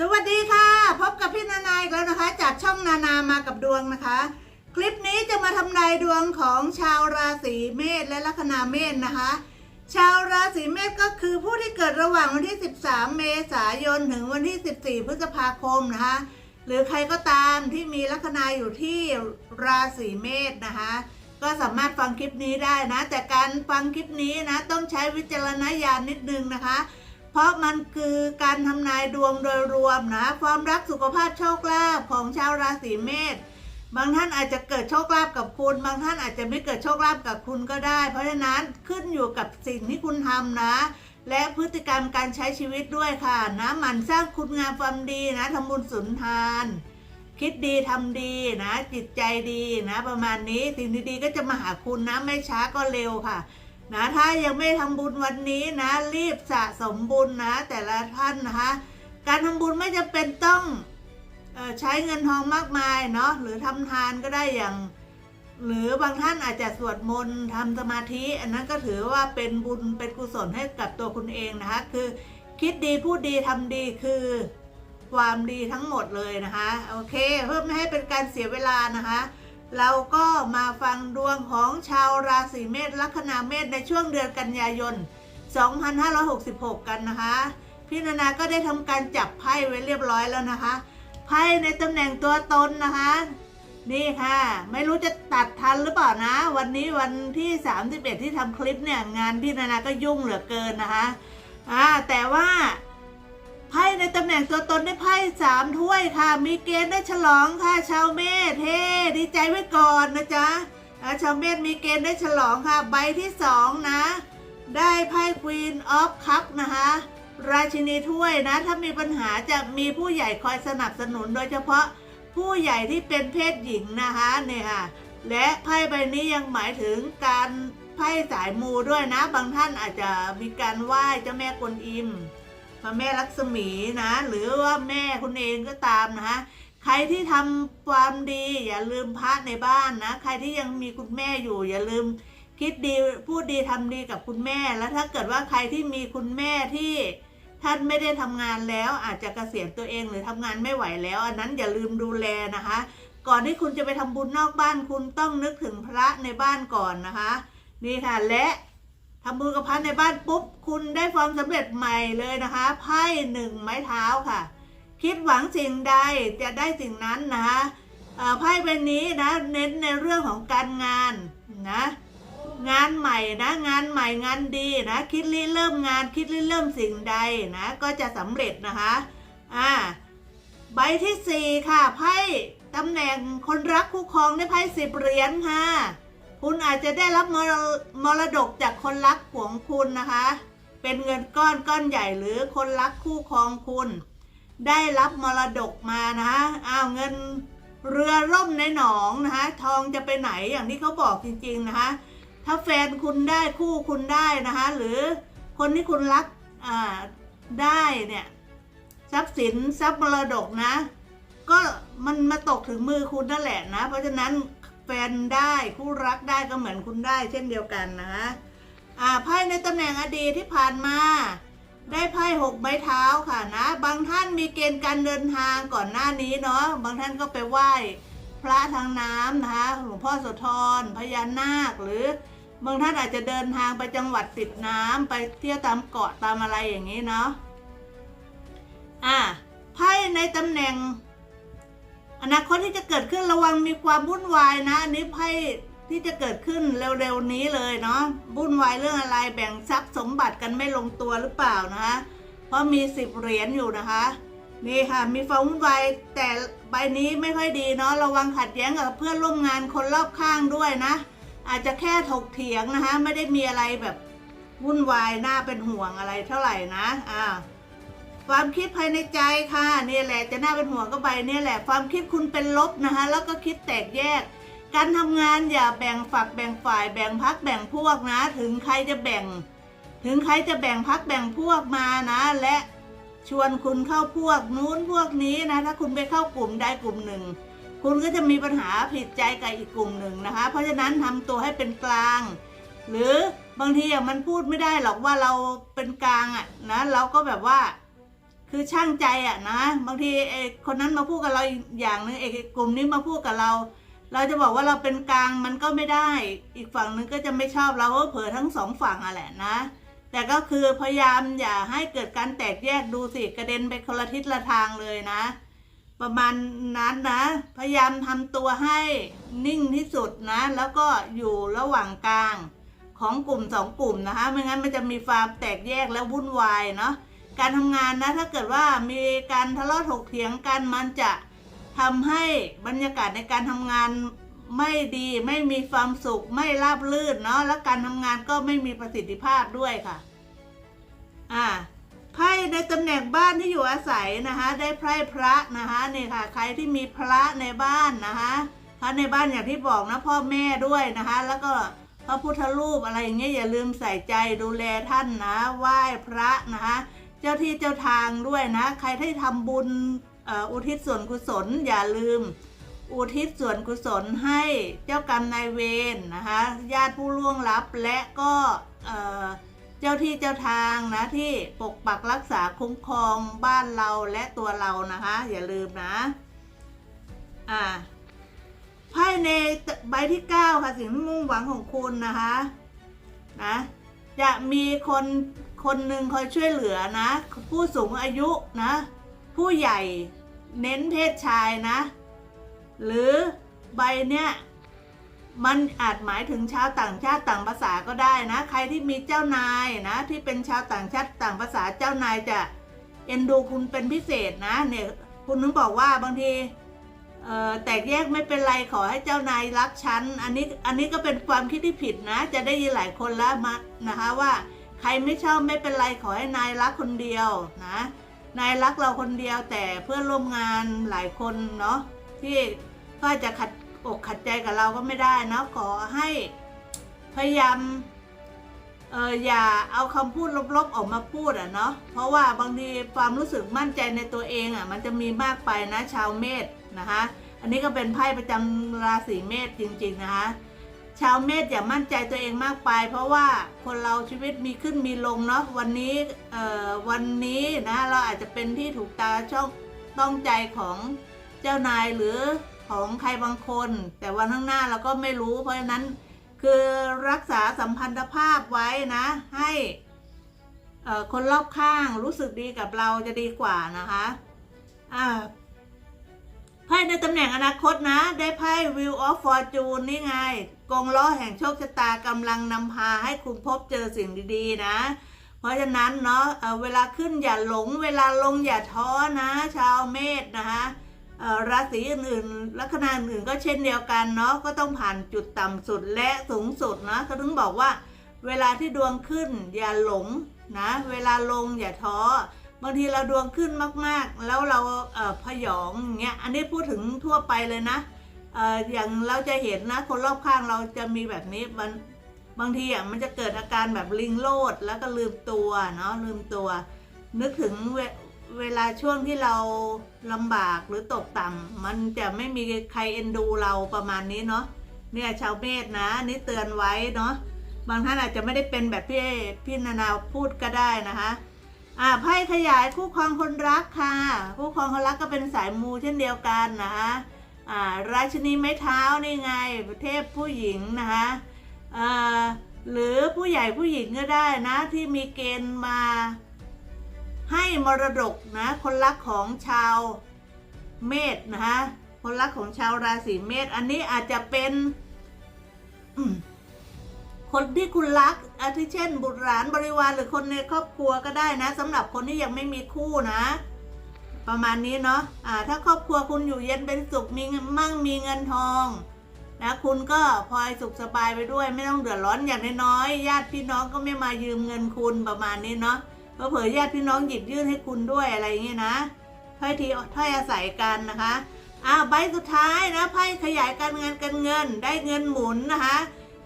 สวัสดีค่ะ พบกับพี่นานาอีกแล้วนะคะ จากช่องนานามากับดวงนะคะ คลิปนี้จะมาทำนายดวงของชาวราศีเมษและลัคนาเมษนะคะ ชาวราศีเมษก็คือผู้ที่เกิดระหว่างวันที่ 13 เมษายนถึงวันที่ 14 พฤษภาคมนะคะ หรือใครก็ตามที่มีลัคนาอยู่ที่ราศีเมษนะคะ ก็สามารถฟังคลิปนี้ได้นะ แต่การฟังคลิปนี้นะต้องใช้วิจารณญาณนิดนึงนะคะ ราะมันคือการทำนายดวงโดยรวมนะ ความรักสุขภาพโชคลาภของชาวราศีเมษบางท่านอาจจะเกิดโชคลาภกับคุณ บางท่านอาจจะไม่เกิดโชคลาภกับคุณก็ได้ เพราะฉะนั้นขึ้นอยู่กับสิ่งที่คุณทำนะ และพฤติกรรมการใช้ชีวิตด้วยค่ะนะหมันสร้างคุณงามความดีนะทำบุญสุนทาน คิดดีทำดีนะ จิตใจดีนะ ประมาณนี้สิ่งดีๆก็จะมาหาคุณนะไม่ช้าก็เร็วค่ะ นะถ้ายังไม่ทำบุญวันนี้นะ รีบสะสมบุญนะ แต่ละท่านนะคะ การทำบุญไม่จำเป็นต้องออใช้เงินทองมากมายเนาะหรือทำทานก็ได้อย่าง หรือบางท่านอาจจะสวดมนต์ทำสมาธิ อันนั้นก็ถือว่าเป็นบุญเป็นกุศลให้กับตัวคุณเองนะคะ คือคิดดีพูดดีทำดีคือความดีทั้งหมดเลยนะคะ โอเค เพื่อไม่ให้เป็นการเสียเวลานะคะ เราก็มาฟังดวงของชาวราศีเมษลัคนาเมษในช่วงเดือนกันยายน 2566 กันนะคะ พี่นานาก็ได้ทำการจับไพ่ไว้เรียบร้อยแล้วนะคะ ไพ่ในตำแหน่งตัวตนนะคะ นี่ค่ะ ไม่รู้จะตัดทันหรือเปล่านะ วันนี้วันที่ 31 ที่ทำคลิปเนี่ย งานพี่นานาก็ยุ่งเหลือเกินนะคะอ่าแต่ว่า ไพ่ในตำแหน่งตัวตนได้ไพ่สามถ้วยค่ะ มีเกณฑ์ได้ฉลองค่ะ ชาวเมษเฮ้ดีใจไว้ก่อนนะจ๊ะชาวเมษมีเกณฑ์ได้ฉลองค่ะ ใบที่สองนะ ได้ไพ่ Queen of Cup นะคะ ราชินีถ้วยนะ ถ้ามีปัญหาจะมีผู้ใหญ่คอยสนับสนุนโดยเฉพาะผู้ใหญ่ที่เป็นเพศหญิงนะคะเนี่ยค่ะ และไพ่ใบนี้ยังหมายถึงการไพ่สายมูด้วยนะ บางท่านอาจจะมีการไหว้เจ้าแม่กวนอิม พระแม่ลักษมีนะ หรือว่าแม่คุณเองก็ตามนะคะใครที่ทำความดีอย่าลืมพระในบ้านนะ ใครที่ยังมีคุณแม่อยู่อย่าลืมคิดดีพูดดีทำดีกับคุณแม่ แล้วถ้าเกิดว่าใครที่มีคุณแม่ที่ท่านไม่ได้ทำงานแล้วอาจจะเกษียณตัวเองหรือทำงานไม่ไหวแล้ว อันนั้นอย่าลืมดูแลนะคะ ก่อนที่คุณจะไปทำบุญนอกบ้านคุณต้องนึกถึงพระในบ้านก่อนนะคะ นี่ค่ะและ ทำบุญกับพระในบ้านปุ๊บ คุณได้ความสำเร็จใหม่เลยนะคะไพ่หนึ่งไม้เท้าค่ะ คิดหวังสิ่งใดจะได้สิ่งนั้นนะคะไพ่ใบนี้นะเน้นในเรื่องของการงานนะงานใหม่นะงานใหม่งานดีนะคิดริเริ่มงานคิดริเริ่มสิ่งใดนะก็จะสำเร็จนะคะอ่าใบที่สี่ค่ะไพ่ตำแหน่งคนรักคู่ครองได้ไพ่สิบเหรียญค่ะ คุณอาจจะได้รับมรมรดกจากคนรักของคุณนะคะ เป็นเงินก้อนก้อนใหญ่หรือคนรักคู่ครองคุณ ได้รับมรดกมานะคะอ้าวเงินเรือร่มในหนองนะคะ ทองจะไปไหนอย่างที่เขาบอกจริง ๆนะคะ ถ้าแฟนคุณได้คู่คุณได้นะคะ หรือคนที่คุณรักอ่าได้เนี่ยทรัพย์สินทรัพย์มรดกนะ ก็มันมาตกถึงมือคุณนั่นแหละนะ เพราะฉะนั้น แฟนได้คู่รักได้ก็เหมือนคุณได้เช่นเดียวกันนะคะอ่าไพ่ในตำแหน่งอดีตที่ผ่านมา ได้ไพ่หกใบเท้าค่ะนะ บางท่านมีเกณฑ์การเดินทางก่อนหน้านี้เนาะบางท่านก็ไปไหว้พระทางน้ำนะคะหลวงพ่อโสธรพญานาคหรือบางท่านอาจจะเดินทางไปจังหวัดติดน้ำไปเที่ยวตามเกาะตามอะไรอย่างนี้เนาะอะไพ่ในตำแหน่ง อนาคตที่จะเกิดขึ้นระวังมีความวุ่นวายนะ อันนี้ไพ่ที่จะเกิดขึ้นเร็วๆนี้เลยเนาะวุ่นวายเรื่องอะไรแบ่งทรัพย์สมบัติกันไม่ลงตัวหรือเปล่านะคะเพราะมีสิบเหรียญอยู่นะคะ นี่ค่ะมีความวุ่นวายแต่ใบนี้ไม่ค่อยดีเนาะระวังขัดแย้งกับเพื่อนร่วมงานคนรอบข้างด้วยนะ อาจจะแค่ถกเถียงนะคะ ไม่ได้มีอะไรแบบวุ่นวายน่าเป็นห่วงอะไรเท่าไหร่นะอ่า ความคิดภายในใจค่ะนี่แหละจะน่าเป็นห่วงก็ใบนี่แหละ ความคิดคุณเป็นลบนะคะ แล้วก็คิดแตกแยก การทำงานอย่าแบ่งฝักแบ่งฝ่าย แบ่งพักแบ่งพวกนะ ถึงใครจะแบ่ง ถึงใครจะแบ่งพักแบ่งพวกมานะ และชวนคุณเข้าพวกนู้นพวกนี้นะ ถ้าคุณไปเข้ากลุ่มใดกลุ่มหนึ่ง คุณก็จะมีปัญหาผิดใจกับอีกกลุ่มหนึ่งนะคะ เพราะฉะนั้นทำตัวให้เป็นกลาง หรือบางทีอะมันพูดไม่ได้หรอกว่าเราเป็นกลางอะนะเราก็แบบว่า คือช่างใจอะนะบางทีไอ้คนนั้นมาพูดกับเราอีกอย่างหนึงไอ้กลุ่มนี้มาพูดกับเรา เราจะบอกว่าเราเป็นกลางมันก็ไม่ได้ อีกฝั่งหนึงก็จะไม่ชอบเราก็เผลอทั้งสองฝั่งอะแหละนะ แต่ก็คือพยายามอย่าให้เกิดการแตกแยกดูสิกระเด็นไปคนละทิศละทางเลยนะ ประมาณนั้นนะ พยายามทำตัวให้นิ่งที่สุดนะ แล้วก็อยู่ระหว่างกลางของกลุ่มสองกลุ่มนะคะไม่งั้นมันจะมีความแตกแยกและวุ่นวายเนาะ การทำงานนะถ้าเกิดว่ามีการทะเลาะถกเถียงกันมันจะทำให้บรรยากาศในการทำงานไม่ดีไม่มีความสุขไม่ราบรื่นเนาะและการทำงานก็ไม่มีประสิทธิภาพด้วยค่ะ อ่าไพ่ในตำแหน่งบ้านที่อยู่อาศัยนะคะ ได้ไพ่พระนะคะนี่ค่ะ ใครที่มีพระในบ้านนะคะพระในบ้านอย่างที่บอกนะพ่อแม่ด้วยนะคะ แล้วก็พระพุทธรูปอะไรอย่างเงี้ยอย่าลืมใส่ใจดูแลท่านนะไหว้พระนะคะ เจ้าที่เจ้าทางด้วยนะ ใครที่ทำบุญอุทิศส่วนกุศลอย่าลืม อุทิศส่วนกุศลให้เจ้ากรรมนายเวรนะคะญาติผู้ล่วงลับและก็เอ่อเจ้าที่เจ้าทางนะที่ปกปักรักษาคุ้มครองบ้านเราและตัวเรานะคะ อย่าลืมนะอ่าไพ่ในใบที่ 9 ค่ะสิ่งที่มุ่งหวังของคุณนะคะนะจะมีคน คนหนึ่งคอยช่วยเหลือนะ ผู้สูงอายุนะ ผู้ใหญ่เน้นเพศชายนะ หรือใบเนี้ยมันอาจหมายถึงชาวต่างชาติต่างภาษาก็ได้นะ ใครที่มีเจ้านายนะ ที่เป็นชาวต่างชาติต่างภาษาเจ้านายจะเอ็นดูคุณเป็นพิเศษนะเนี่ยคุณนึงบอกว่าบางทีแตกแยกไม่เป็นไรขอให้เจ้านายรักฉัน อันนี้อันนี้ก็เป็นความคิดที่ผิดนะ จะได้ยินหลายคนแล้วมานะคะว่า ใครไม่ชอบไม่เป็นไรขอให้นายรักคนเดียวนะ นายรักเราคนเดียวแต่เพื่อนร่วมงานหลายคนเนาะที่ก็จะขัดอกขัดใจกับเราก็ไม่ได้นะขอให้พยายามเอออย่าเอาคำพูดลบๆออกมาพูดอะเนาะเพราะว่าบางทีความรู้สึกมั่นใจในตัวเองอะมันจะมีมากไปนะชาวเมษนะคะ อันนี้ก็เป็นไพ่ประจำราศีเมษจริงๆนะคะ ชาวเมษอย่ามั่นใจตัวเองมากไป เพราะว่าคนเราชีวิตมีขึ้นมีลงเนาะวันนี้เอ่อวันนี้นะเราอาจจะเป็นที่ถูกตาช่องต้องใจของเจ้านายหรือของใครบางคน แต่วันข้างหน้าเราก็ไม่รู้ เพราะฉะนั้นคือรักษาสัมพันธภาพไว้นะ ให้คนรอบข้างรู้สึกดีกับเราจะดีกว่านะคะอ่า ไพ่ในตำแหน่งอนาคตนะ ได้ไพ่ Wheel of Fortune นี่ไง กงล้อแห่งโชคชะตากำลังนำพาให้คุณพบเจอสิ่งดีๆนะ เพราะฉะนั้นเนาะเเวลาขึ้นอย่าหลง เวลาลงอย่าท้อนะ ชาวเมษนะคะราศีอื่นๆลัคนาอื่นก็เช่นเดียวกันเนาะก็ต้องผ่านจุดต่ำสุดและสูงสุดนะเขาถึงบอกว่า เวลาที่ดวงขึ้นอย่าหลงนะ เวลาลงอย่าท้อ บางทีเราดวงขึ้นมากๆ แล้วเราเอ่อพยองอย่างเงี้ยอันนี้พูดถึงทั่วไปเลยนะเอ่ออย่างเราจะเห็นนะคนรอบข้างเราจะมีแบบนี้มันบางทีอะมันจะเกิดอาการแบบลิงโลดแล้วก็ลืมตัวเนาะลืมตัว นึกถึงเวเวลาช่วงที่เราลำบากหรือตกต่ำมันจะไม่มีใครเอ็นดูเราประมาณนี้เนาะเนี่ยชาวเมษนะนนี่เตือนไว้เนาะบางท่านอาจจะไม่ได้เป็นแบบพี่พี่นานาพูดก็ได้นะคะ อ่าไพ่ขยายคู่ครองคนรักค่ะ คู่ครองคนรักก็เป็นสายมูเช่นเดียวกันนะคะอ่าราชินีไม้เท้านี่ไงเทพผู้หญิงนะคะอ่าหรือผู้ใหญ่ผู้หญิงก็ได้นะที่มีเกณฑ์มาให้มรดกนะคนรักของชาวเมษนะคะคนรักของชาวราศีเมษอันนี้อาจจะเป็น คนที่คุณรักอาทิเช่น บุตรหลานบริวารหรือคนในครอบครัวก็ได้นะสำหรับคนที่ยังไม่มีคู่นะ ประมาณนี้เนาะอ่าถ้าครอบครัวคุณอยู่เย็นเป็นสุขมีมั่งมีเงินทองนะคุณก็พลอยสุขสบายไปด้วยไม่ต้องเดือดร้อนอย่างน้อยๆญาติพี่น้องก็ไม่มายืมเงินคุณประมาณนี้เนาะเพอเผยญาติพี่น้องหยิบยื่นให้คุณด้วยอะไรอย่างเงี้ยนะถ้อยทีถ้อยอาศัยกันนะคะอ้าวใบสุดท้ายนะไพ่ขยายการงานการเงินได้เงินหมุนนะคะ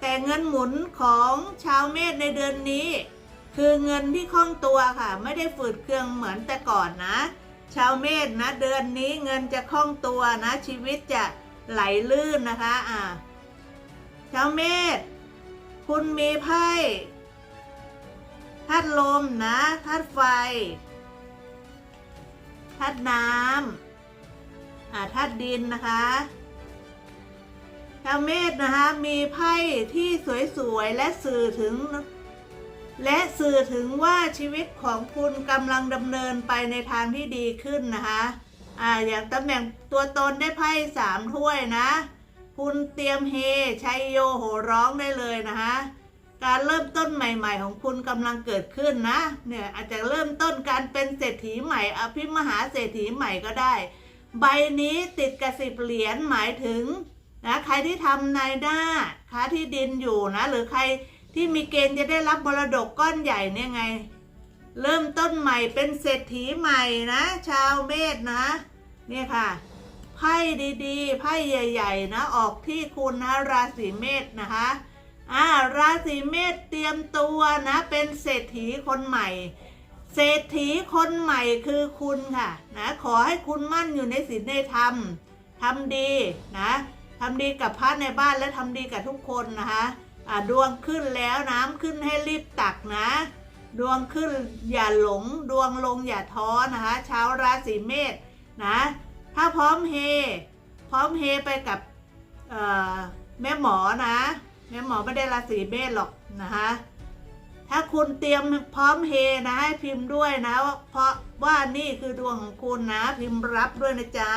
แต่เงินหมุนของชาวเมษในเดือนนี้ คือเงินที่คล่องตัวค่ะ ไม่ได้ฝืดเครื่องเหมือนแต่ก่อนนะ ชาวเมษนะเดือนนี้เงินจะคล่องตัวนะ ชีวิตจะไหลลื่นนะคะอ่าชาวเมษคุณมีไพ่ธาตุลมนะธาตุไฟธาตุน้ำธาตุดินนะคะ ชาวเมษนะคะมีไพ่ที่สวยๆ และสื่อถึง และสื่อถึงว่าชีวิตของคุณกำลังดำเนินไปในทางที่ดีขึ้นนะคะอ่าอย่างตำแหน่งตัวตนได้ไพ่สามถ้วยนะ คุณเตรียมเฮชัยโยโหร้องได้เลยนะคะการเริ่มต้นใหม่ ๆ ของคุณกำลังเกิดขึ้นนะเนี่ยอาจจะเริ่มต้นการเป็นเศรษฐีใหม่ อภิมหาเศรษฐีใหม่ก็ได้ ใบนี้ติดกระสิบเหรียญหมายถึง นะใครที่ทำนายหน้าค้าที่ดินอยู่นะ หรือใครที่มีเกณฑ์จะได้รับมรดกก้อนใหญ่เนี่ยไง เริ่มต้นใหม่เป็นเศรษฐีใหม่นะ ชาวเมษนะ เนี่ยค่ะไพ่ดีๆไพ่ใหญ่ๆนะออกที่คุณนะราศีเมษนะคะอ่าราศีเมษเตรียมตัวนะ เป็นเศรษฐีคนใหม่ เศรษฐีคนใหม่คือคุณค่ะนะขอให้คุณมั่นอยู่ในศีลในธรรมทำดีนะ ทำดีกับพระในบ้านและทำดีกับทุกคนนะคะดวงขึ้นแล้วน้ำขึ้นให้รีบตักนะ ดวงขึ้นอย่าหลง ดวงลงอย่าท้อนะคะชาวราศีเมษนะถ้าพร้อมเฮ พร้อมเฮไปกับแม่หมอนะแม่หมอไม่ได้ราศีเมษหรอกนะคะถ้าคุณเตรียมพร้อมเฮนะให้พิมพ์ด้วยนะ เพราะว่านี่คือดวงของคุณนะ พิมพ์รับด้วยนะจ๊ะ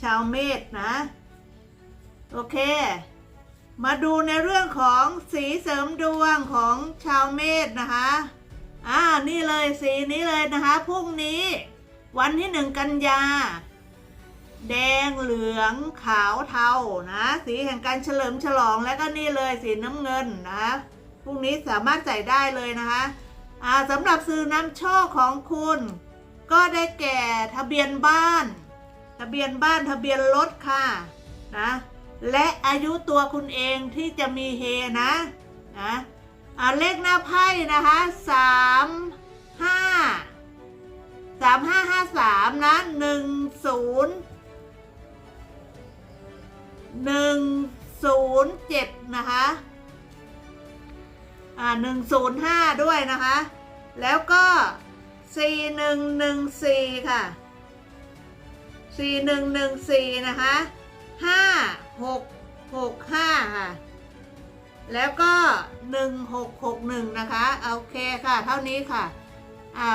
ชาวเมษนะ โอเค มาดูในเรื่องของสีเสริมดวงของชาวเมษนะคะ อ่า นี่เลยสีนี้เลยนะคะ พรุ่งนี้ วันที่หนึ่งกันยา แดงเหลืองขาวเทานะ สีแห่งการเฉลิมฉลองแล้วก็นี่เลยสีน้ำเงินนะคะพรุ่งนี้สามารถใส่ได้เลยนะคะอ่าสำหรับซื้อนำโชคของคุณ ก็ได้แก่ทะเบียนบ้าน ทะเบียนบ้านทะเบียนรถค่ะนะ และอายุตัวคุณเองที่จะมีเฮนะนะเอาเลขหน้าไพ่นะคะสามห้าสามห้าห้าสามนะหนึ่งศูนย์หนึ่งศูนย์เจ็ดนะคะอ่าหนึ่งศูนย์ห้าด้วยนะคะ แล้วก็สี่หนึ่งหนึ่งสี่ค่ะสี่หนึ่งหนึ่งสี่นะคะ ห้าหกหกห้าค่ะ แล้วก็หนึ่งหกหกหนึ่งนะคะโอเคค่ะ เท่านี้ค่ะอ่า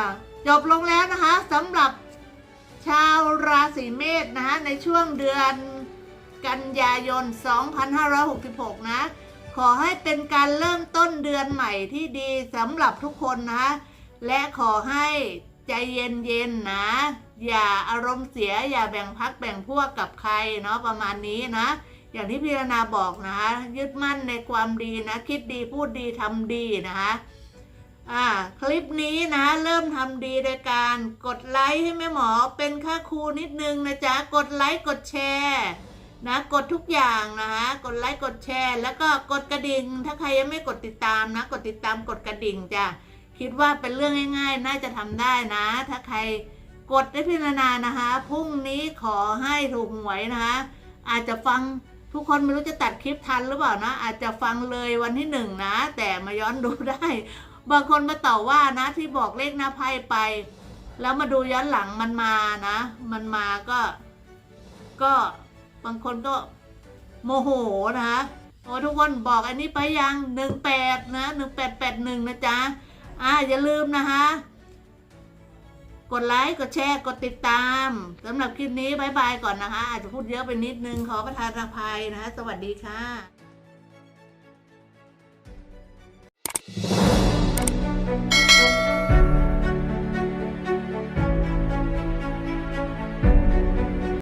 จบลงแล้วนะคะสำหรับชาวราศีเมษนะคะในช่วงเดือนกันยายน 2566 นะ ขอให้เป็นการเริ่มต้นเดือนใหม่ที่ดีสำหรับทุกคนนะคะและขอให้ ใจเย็นๆนะ อย่าอารมณ์เสียอย่าแบ่งพักแบ่งพวกกับใครเนาะประมาณนี้นะ อย่างที่พิรณาบอกนะคะ ยึดมั่นในความดีนะ คิดดีพูดดีทำดีนะคะอ่าคลิปนี้นะเริ่มทำดีโดยการกดไลค์ให้แม่หมอเป็นค่าครูนิดนึงนะจ๊ะกดไลค์กดแชร์นะกดทุกอย่างนะคะกดไลค์กดแชร์ แล้วก็กดกระดิ่ง ถ้าใครยังไม่กดติดตามนะ กดติดตามกดกระดิ่งจ้ะ คิดว่าเป็นเรื่องง่าย ๆ น่าจะทำได้นะ ถ้าใครกดได้พิจารณานะคะ พรุ่งนี้ขอให้ถูกหวยนะคะ อาจจะฟังทุกคนไม่รู้จะตัดคลิปทันหรือเปล่านะ อาจจะฟังเลยวันที่หนึ่งนะ แต่มาย้อนดูได้ บางคนมาต่อว่านะที่บอกเลขหน้าไพ่ไป แล้วมาดูย้อนหลังมันมานะ มันมาก็ ก็บางคนก็โมโหนะคะโอ้ทุกคนบอกอันนี้ไปยังหนึ่งแปดนะหนึ่งแปดแปดหนึ่งนะจ๊ะ อ่าอย่าลืมนะคะ กดไลค์ กดแชร์ กดติดตามสำหรับคลิปนี้บายบายก่อนนะคะ อาจจะพูดเยอะไปนิดนึงขอประทานอภัยนะคะ สวัสดีค่ะ